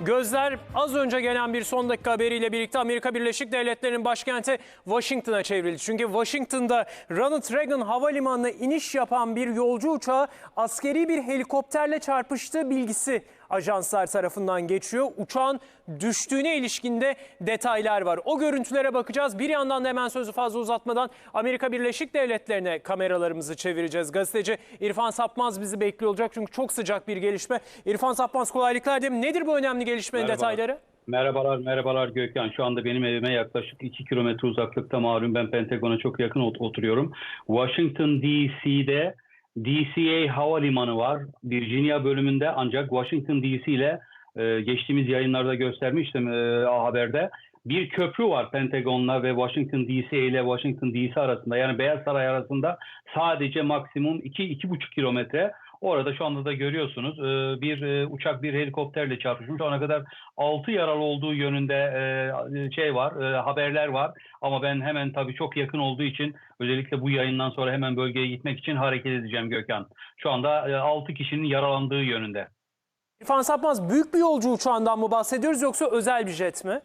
Gözler az önce gelen bir son dakika haberiyle birlikte Amerika Birleşik Devletleri'nin başkenti Washington'a çevrildi. Çünkü Washington'da Ronald Reagan Havalimanı'na iniş yapan bir yolcu uçağı askeri bir helikopterle çarpıştığı bilgisi ajanslar tarafından geçiyor. Uçağın düştüğüne ilişkinde detaylar var. O görüntülere bakacağız. Bir yandan da hemen sözü fazla uzatmadan Amerika Birleşik Devletleri'ne kameralarımızı çevireceğiz. Gazeteci İrfan Sapmaz bizi bekliyor olacak çünkü çok sıcak bir gelişme. İrfan Sapmaz kolaylıklar dilerim. Nedir bu önemli gelişmenin Merhaba. detayları? Merhabalar, merhabalar Gökhan. Şu anda benim evime yaklaşık 2 kilometre uzaklıkta malum ben Pentagon'a çok yakın ot- oturuyorum. Washington DC'de DCA Havalimanı var. Virginia bölümünde ancak Washington DC ile e, geçtiğimiz yayınlarda göstermiştim e, Haber'de. Bir köprü var Pentagon'la ve Washington DC ile Washington DC arasında yani Beyaz Saray arasında sadece maksimum 2-2,5 kilometre. Orada şu anda da görüyorsunuz e, bir e, uçak bir helikopterle çarpışmış. Ana kadar 6 yaralı olduğu yönünde e, şey var, haberler var. Ama ben hemen tabii çok yakın olduğu için özellikle bu yayından sonra hemen bölgeye gitmek için hareket edeceğim Gökhan. Şu anda 6 kişinin yaralandığı yönünde. İrfan Sapmaz büyük bir yolcu uçağından mı bahsediyoruz yoksa özel bir jet mi?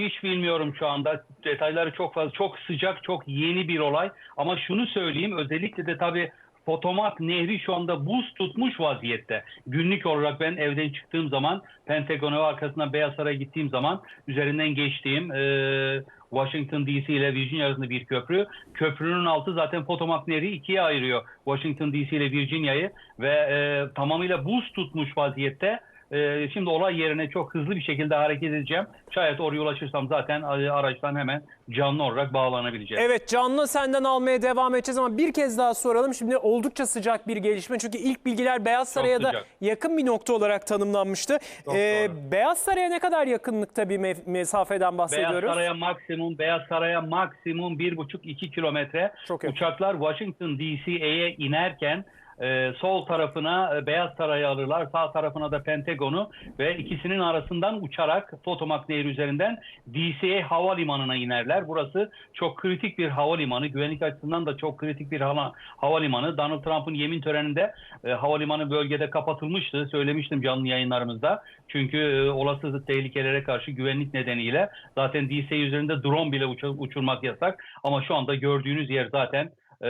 Hiç bilmiyorum şu anda. Detayları çok fazla, çok sıcak, çok yeni bir olay. Ama şunu söyleyeyim, özellikle de tabii Potomac Nehri şu anda buz tutmuş vaziyette. Günlük olarak ben evden çıktığım zaman Pentagon'a arkasından Beyaz Saray'a gittiğim zaman üzerinden geçtiğim e, Washington DC ile Virginia arasında bir köprü. Köprünün altı zaten Potomac Nehri ikiye ayırıyor Washington DC ile Virginia'yı ve e, tamamıyla buz tutmuş vaziyette. Ee, şimdi olay yerine çok hızlı bir şekilde hareket edeceğim. Şayet oraya ulaşırsam zaten e, araçtan hemen canlı olarak bağlanabileceğim. Evet canlı senden almaya devam edeceğiz ama bir kez daha soralım. Şimdi oldukça sıcak bir gelişme. Çünkü ilk bilgiler Beyaz Saray'a da yakın bir nokta olarak tanımlanmıştı. Çok Ee, doğru. Beyaz Saray'a ne kadar yakınlıkta bir me- mesafeden Beyaz bahsediyoruz? Saray'a maksimum Beyaz Saray'a maksimum 1,5-2 kilometre. Uçaklar Washington DC'ye inerken e, sol tarafına e, Beyaz Saray'ı alırlar, sağ tarafına da Pentagon'u ve ikisinin arasından uçarak Potomac Nehri üzerinden DCA havalimanına inerler. Burası çok kritik bir havalimanı, güvenlik açısından da çok kritik bir hava, havalimanı. Donald Trump'ın yemin töreninde e, havalimanı bölgede kapatılmıştı. Söylemiştim canlı yayınlarımızda. Çünkü e, olası tehlikelere karşı güvenlik nedeniyle zaten DCA üzerinde drone bile uça- uçurmak yasak. Ama şu anda gördüğünüz yer zaten e,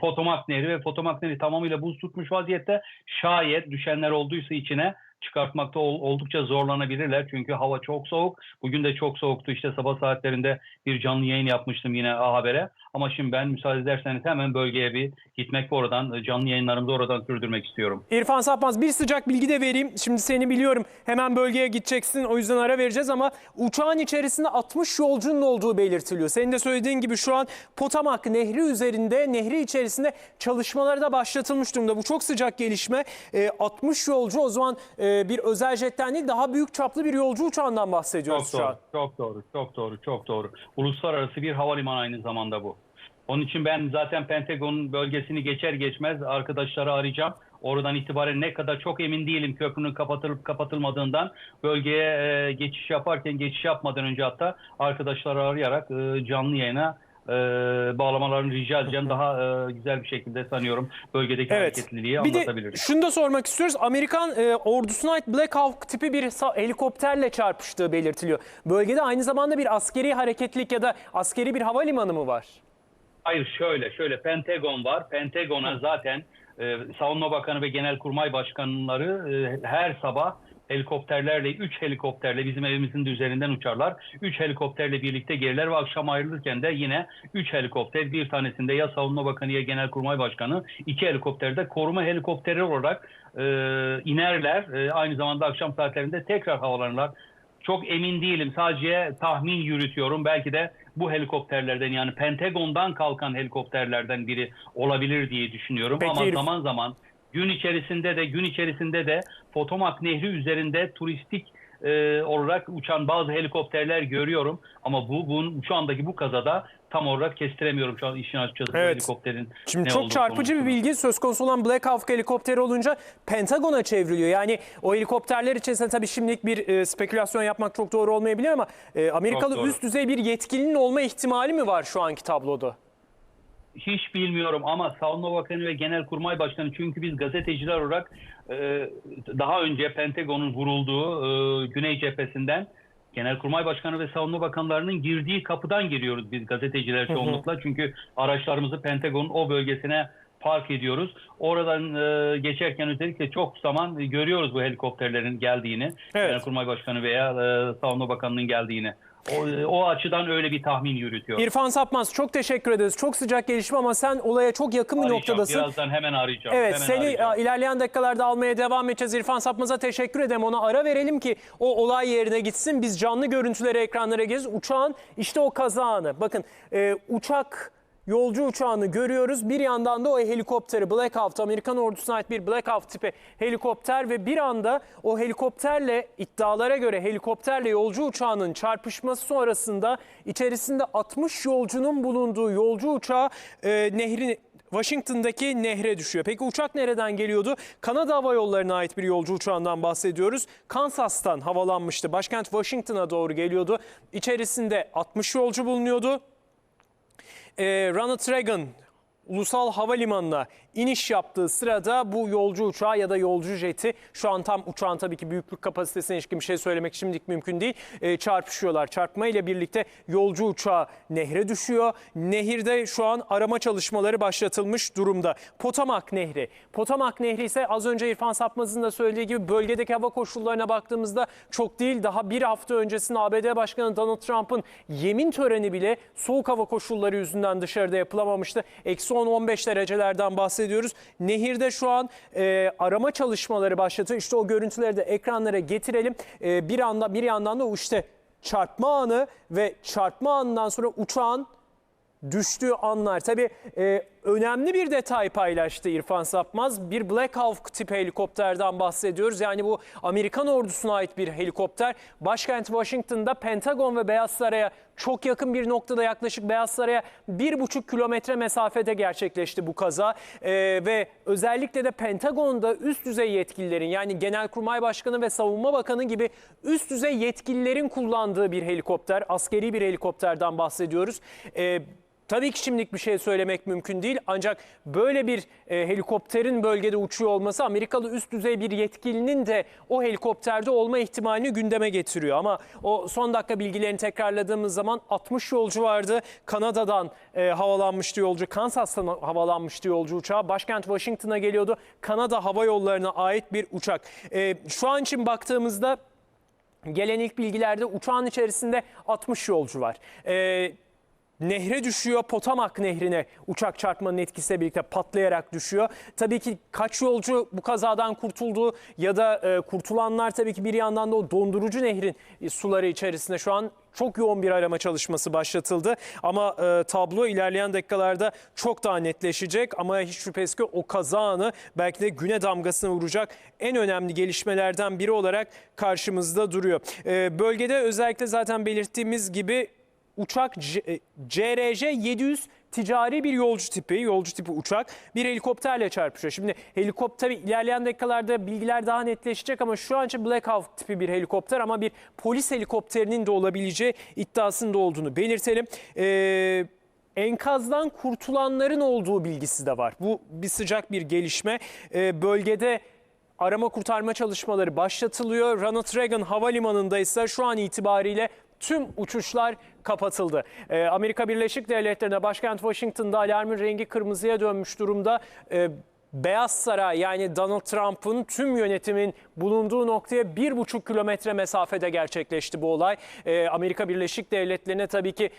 Potomac Nehri ve Potomac Nehri tamamıyla buz tutmuş vaziyette. Şayet düşenler olduysa içine çıkartmakta ol- oldukça zorlanabilirler. Çünkü hava çok soğuk. Bugün de çok soğuktu. İşte sabah saatlerinde bir canlı yayın yapmıştım yine A Haber'e. Ama şimdi ben müsaade ederseniz hemen bölgeye bir gitmek ve oradan e, canlı yayınlarımızı oradan sürdürmek istiyorum. İrfan Sapmaz bir sıcak bilgi de vereyim. Şimdi seni biliyorum hemen bölgeye gideceksin o yüzden ara vereceğiz ama uçağın içerisinde 60 yolcunun olduğu belirtiliyor. Senin de söylediğin gibi şu an Potomac Nehri üzerinde nehri içerisinde çalışmaları da başlatılmış durumda. Bu çok sıcak gelişme. Ee, 60 yolcu o zaman e, bir özel jetten değil daha büyük çaplı bir yolcu uçağından bahsediyoruz Çok şu doğru, an. çok doğru, çok doğru, çok doğru. Uluslararası bir havalimanı aynı zamanda bu. Onun için ben zaten Pentagon bölgesini geçer geçmez arkadaşları arayacağım. Oradan itibaren ne kadar çok emin değilim köprünün kapatılıp kapatılmadığından bölgeye e, geçiş yaparken geçiş yapmadan önce hatta arkadaşları arayarak e, canlı yayına e, bağlamalarını rica edeceğim. Daha e, güzel bir şekilde sanıyorum bölgedeki hareketliliği Bir de şunu da sormak istiyoruz. Amerikan e, ordusuna ait Black Hawk tipi bir helikopterle çarpıştığı belirtiliyor. Bölgede aynı zamanda bir askeri hareketlilik ya da askeri bir havalimanı mı var? Hayır şöyle şöyle Pentagon var. Pentagon'a zaten e, Savunma Bakanı ve Genelkurmay Başkanları e, her sabah helikopterlerle 3 helikopterle bizim evimizin de üzerinden uçarlar. 3 helikopterle birlikte gelirler ve akşam ayrılırken de yine 3 helikopter bir tanesinde ya Savunma Bakanı ya Genelkurmay Başkanı iki helikopterde koruma helikopteri olarak e, inerler. E, aynı zamanda akşam saatlerinde tekrar havalanırlar. Çok emin değilim. Sadece tahmin yürütüyorum. Belki de bu helikopterlerden yani Pentagon'dan kalkan helikopterlerden biri olabilir diye düşünüyorum. Peki, Ama zaman zaman gün içerisinde de gün içerisinde de Potomac Nehri üzerinde turistik e, olarak uçan bazı helikopterler görüyorum. Ama bu bunun şu andaki bu kazada tam olarak kestiremiyorum şu an işin açıkçası Evet. helikopterin Şimdi ne çok çarpıcı bir konusunda. bilgi söz konusu olan Black Hawk helikopteri olunca Pentagon'a çevriliyor. Yani o helikopterler içerisinde tabii şimdilik bir e, spekülasyon yapmak çok doğru olmayabilir ama e, Amerikalı üst düzey bir yetkilinin olma ihtimali mi var şu anki tabloda? Hiç bilmiyorum ama Savunma Bakanı ve Genelkurmay Başkanı çünkü biz gazeteciler olarak e, daha önce Pentagon'un vurulduğu e, Güney cephesinden Genelkurmay Başkanı ve Savunma Bakanlarının girdiği kapıdan geliyoruz biz gazeteciler çoğunlukla. Çünkü araçlarımızı Pentagon'un o bölgesine park ediyoruz. Oradan e, geçerken özellikle çok zaman görüyoruz bu helikopterlerin geldiğini. Evet. Genelkurmay Başkanı veya e, Savunma Bakanı'nın geldiğini. O, o açıdan öyle bir tahmin yürütüyor. İrfan Sapmaz çok teşekkür ederiz. Çok sıcak gelişme ama sen olaya çok yakın bir Arayacağım, noktadasın. Birazdan hemen arayacağım. Evet hemen seni arayacağım. e, ilerleyen dakikalarda almaya devam edeceğiz. İrfan Sapmaz'a teşekkür ederim. Ona ara verelim ki o olay yerine gitsin. Biz canlı görüntüleri ekranlara geliriz. Uçağın işte o kaza anı. Bakın e, uçak yolcu uçağını görüyoruz. Bir yandan da o helikopteri Black Hawk, Amerikan ordusuna ait bir Black Hawk tipi helikopter ve bir anda o helikopterle iddialara göre helikopterle yolcu uçağının çarpışması sonrasında içerisinde 60 yolcunun bulunduğu yolcu uçağı e, nehrin Washington'daki nehre düşüyor. Peki uçak nereden geliyordu? Kanada Hava Yolları'na ait bir yolcu uçağından bahsediyoruz. Kansas'tan havalanmıştı. Başkent Washington'a doğru geliyordu. İçerisinde 60 yolcu bulunuyordu. Ee, Ronald Reagan Ulusal Havalimanı'na iniş yaptığı sırada bu yolcu uçağı ya da yolcu jeti şu an tam uçağın tabii ki büyüklük kapasitesine ilişkin bir şey söylemek şimdilik mümkün değil. Ee, çarpışıyorlar. Çarpma ile birlikte yolcu uçağı nehre düşüyor. Nehirde şu an arama çalışmaları başlatılmış durumda. Potomac Nehri. Potomac Nehri ise az önce İrfan Sapmaz'ın da söylediği gibi bölgedeki hava koşullarına baktığımızda çok değil. Daha bir hafta öncesinde ABD Başkanı Donald Trump'ın yemin töreni bile soğuk hava koşulları yüzünden dışarıda yapılamamıştı. Eksi 10-15 derecelerden bahsediyoruz. Nehirde şu an e, arama çalışmaları başlatıyor. İşte o görüntüleri de ekranlara getirelim. E, bir anda bir yandan da işte çarpma anı ve çarpma anından sonra uçağın düştüğü anlar. Tabii e, önemli bir detay paylaştı İrfan Sapmaz. Bir Black Hawk tip helikopterden bahsediyoruz. Yani bu Amerikan ordusuna ait bir helikopter. Başkent Washington'da Pentagon ve Beyaz Saray'a çok yakın bir noktada yaklaşık Beyaz Saray'a bir buçuk kilometre mesafede gerçekleşti bu kaza. E, ve özellikle de Pentagon'da üst düzey yetkililerin yani Genelkurmay Başkanı ve Savunma Bakanı gibi üst düzey yetkililerin kullandığı bir helikopter. Askeri bir helikopterden bahsediyoruz. E, Tabii ki şimdilik bir şey söylemek mümkün değil ancak böyle bir e, helikopterin bölgede uçuyor olması Amerikalı üst düzey bir yetkilinin de o helikopterde olma ihtimalini gündeme getiriyor. Ama o son dakika bilgilerini tekrarladığımız zaman 60 yolcu vardı. Kanada'dan e, havalanmıştı yolcu, Kansas'tan havalanmıştı yolcu uçağı. Başkent Washington'a geliyordu. Kanada Hava Yolları'na ait bir uçak. E, şu an için baktığımızda gelen ilk bilgilerde uçağın içerisinde 60 yolcu var. E, nehre düşüyor. Potomac nehrine uçak çarpmanın etkisiyle birlikte patlayarak düşüyor. Tabii ki kaç yolcu bu kazadan kurtuldu ya da e, kurtulanlar tabii ki bir yandan da o dondurucu nehrin e, suları içerisinde şu an çok yoğun bir arama çalışması başlatıldı. Ama e, tablo ilerleyen dakikalarda çok daha netleşecek. Ama hiç şüphesiz ki o kaza anı belki de güne damgasını vuracak en önemli gelişmelerden biri olarak karşımızda duruyor. E, bölgede özellikle zaten belirttiğimiz gibi uçak C- e, CRJ 700 ticari bir yolcu tipi, yolcu tipi uçak bir helikopterle çarpışıyor. Şimdi helikopter ilerleyen dakikalarda bilgiler daha netleşecek ama şu an için Black Hawk tipi bir helikopter ama bir polis helikopterinin de olabileceği iddiasında olduğunu belirtelim. Ee, enkazdan kurtulanların olduğu bilgisi de var. Bu bir sıcak bir gelişme. Ee, bölgede arama kurtarma çalışmaları başlatılıyor. Ronald Reagan Havalimanı'nda ise şu an itibariyle tüm uçuşlar kapatıldı. Ee, Amerika Birleşik Devletleri'ne başkent Washington'da alarmın rengi kırmızıya dönmüş durumda. Ee, Beyaz Saray yani Donald Trump'ın tüm yönetimin bulunduğu noktaya bir buçuk kilometre mesafede gerçekleşti bu olay. Ee, Amerika Birleşik Devletleri'ne tabii ki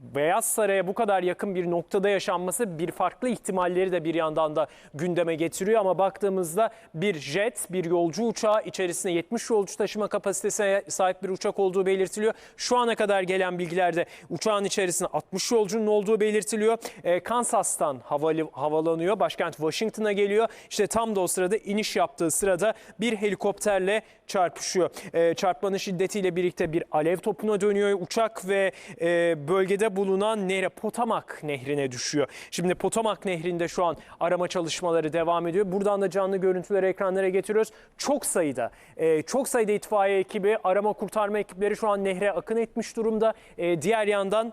Beyaz Saray'a bu kadar yakın bir noktada yaşanması bir farklı ihtimalleri de bir yandan da gündeme getiriyor. Ama baktığımızda bir jet, bir yolcu uçağı içerisinde 70 yolcu taşıma kapasitesine sahip bir uçak olduğu belirtiliyor. Şu ana kadar gelen bilgilerde uçağın içerisinde 60 yolcunun olduğu belirtiliyor. Ee, Kansas'tan havalı, havalanıyor. Başkent Washington'a geliyor. İşte tam da o sırada iniş yaptığı sırada bir helikopterle çarpışıyor. Ee, çarpmanın şiddetiyle birlikte bir alev topuna dönüyor uçak ve e, bölgede bulunan nehre Potomac nehrine düşüyor. Şimdi Potomac nehrinde şu an arama çalışmaları devam ediyor. Buradan da canlı görüntüleri ekranlara getiriyoruz. Çok sayıda, e, çok sayıda itfaiye ekibi, arama kurtarma ekipleri şu an nehre akın etmiş durumda. E, diğer yandan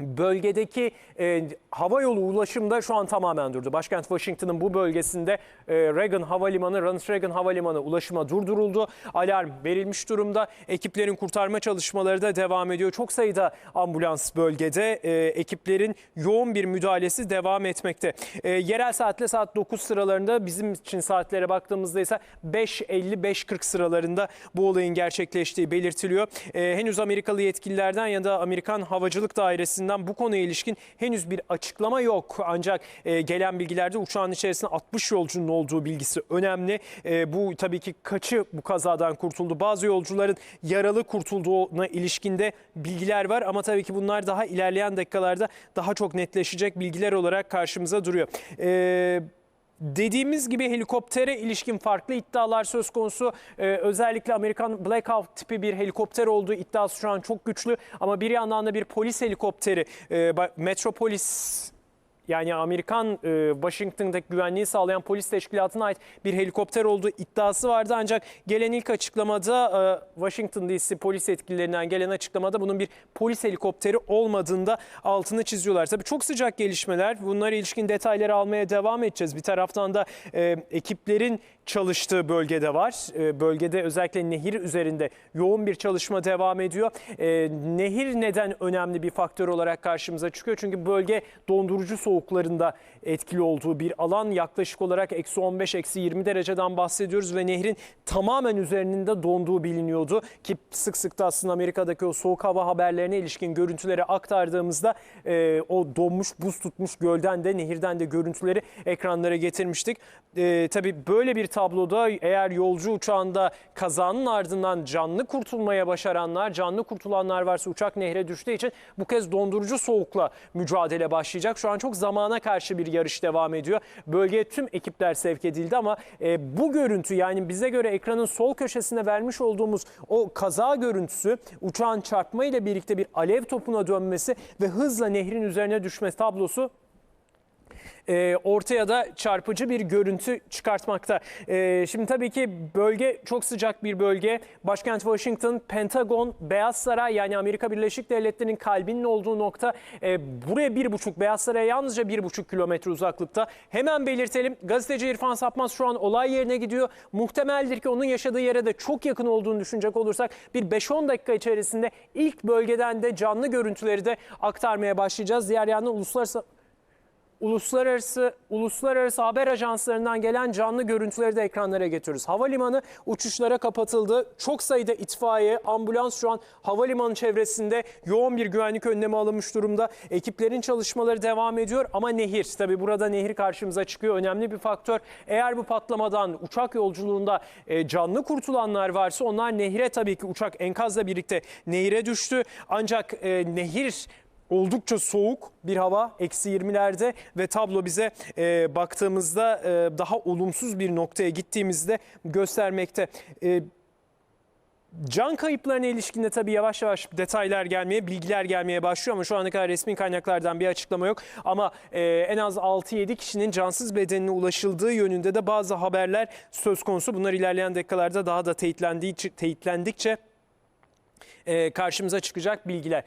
Bölgedeki e, hava yolu ulaşımda şu an tamamen durdu. Başkent Washington'ın bu bölgesinde e, Reagan Havalimanı, Ronald Reagan Havalimanı ulaşıma durduruldu. Alarm verilmiş durumda. Ekiplerin kurtarma çalışmaları da devam ediyor. Çok sayıda ambulans bölgede. E, ekiplerin yoğun bir müdahalesi devam etmekte. E, yerel saatle saat 9 sıralarında bizim için saatlere baktığımızda ise 5.50-5.40 sıralarında bu olayın gerçekleştiği belirtiliyor. E, henüz Amerikalı yetkililerden ya da Amerikan Havacılık Dairesi'nden bu konuya ilişkin henüz bir açıklama yok. Ancak e, gelen bilgilerde uçağın içerisinde 60 yolcunun olduğu bilgisi önemli. E, bu tabii ki kaçı bu kazadan kurtuldu? Bazı yolcuların yaralı kurtulduğuna ilişkinde bilgiler var ama tabii ki bunlar daha ilerleyen dakikalarda daha çok netleşecek bilgiler olarak karşımıza duruyor. E, Dediğimiz gibi helikoptere ilişkin farklı iddialar söz konusu. Ee, özellikle Amerikan Black Hawk tipi bir helikopter olduğu iddiası şu an çok güçlü. Ama bir yandan da bir polis helikopteri, e, Metropolis yani Amerikan e, Washington'daki güvenliği sağlayan polis teşkilatına ait bir helikopter olduğu iddiası vardı. Ancak gelen ilk açıklamada e, Washington DC polis yetkililerinden gelen açıklamada bunun bir polis helikopteri olmadığında altını çiziyorlar. Tabii çok sıcak gelişmeler. Bunlara ilişkin detayları almaya devam edeceğiz. Bir taraftan da e, ekiplerin çalıştığı bölgede var. E, bölgede özellikle nehir üzerinde yoğun bir çalışma devam ediyor. E, nehir neden önemli bir faktör olarak karşımıza çıkıyor? Çünkü bölge dondurucu soğuklarında etkili olduğu bir alan. Yaklaşık olarak eksi 15, eksi 20 dereceden bahsediyoruz ve nehrin tamamen üzerinde donduğu biliniyordu. Ki sık sık da aslında Amerika'daki o soğuk hava haberlerine ilişkin görüntüleri aktardığımızda e, o donmuş, buz tutmuş gölden de nehirden de görüntüleri ekranlara getirmiştik. E, tabii böyle bir tabloda eğer yolcu uçağında kazanın ardından canlı kurtulmaya başaranlar, canlı kurtulanlar varsa uçak nehre düştüğü için bu kez dondurucu soğukla mücadele başlayacak. Şu an çok zamana karşı bir yarış devam ediyor. Bölgeye tüm ekipler sevk edildi ama e, bu görüntü yani bize göre ekranın sol köşesine vermiş olduğumuz o kaza görüntüsü uçağın çarpma ile birlikte bir alev topuna dönmesi ve hızla nehrin üzerine düşme tablosu e, ortaya da çarpıcı bir görüntü çıkartmakta. E, şimdi tabii ki bölge çok sıcak bir bölge. Başkent Washington, Pentagon, Beyaz Saray yani Amerika Birleşik Devletleri'nin kalbinin olduğu nokta. E, buraya bir buçuk, Beyaz Saray'a yalnızca bir buçuk kilometre uzaklıkta. Hemen belirtelim gazeteci İrfan Sapmaz şu an olay yerine gidiyor. Muhtemeldir ki onun yaşadığı yere de çok yakın olduğunu düşünecek olursak bir 5-10 dakika içerisinde ilk bölgeden de canlı görüntüleri de aktarmaya başlayacağız. Diğer yandan uluslararası uluslararası uluslararası haber ajanslarından gelen canlı görüntüleri de ekranlara getiriyoruz. Havalimanı uçuşlara kapatıldı. Çok sayıda itfaiye, ambulans şu an havalimanı çevresinde yoğun bir güvenlik önlemi alınmış durumda. Ekiplerin çalışmaları devam ediyor ama nehir, tabii burada nehir karşımıza çıkıyor. Önemli bir faktör. Eğer bu patlamadan uçak yolculuğunda e, canlı kurtulanlar varsa onlar nehire tabii ki uçak enkazla birlikte nehire düştü. Ancak e, nehir Oldukça soğuk bir hava, eksi 20'lerde ve tablo bize e, baktığımızda e, daha olumsuz bir noktaya gittiğimizde göstermekte. E, Can kayıplarına ilişkin de tabii yavaş yavaş detaylar gelmeye, bilgiler gelmeye başlıyor ama şu ana kadar resmi kaynaklardan bir açıklama yok. Ama e, en az 6-7 kişinin cansız bedenine ulaşıldığı yönünde de bazı haberler söz konusu. Bunlar ilerleyen dakikalarda daha da teyitlendiği, teyitlendikçe e, karşımıza çıkacak bilgiler.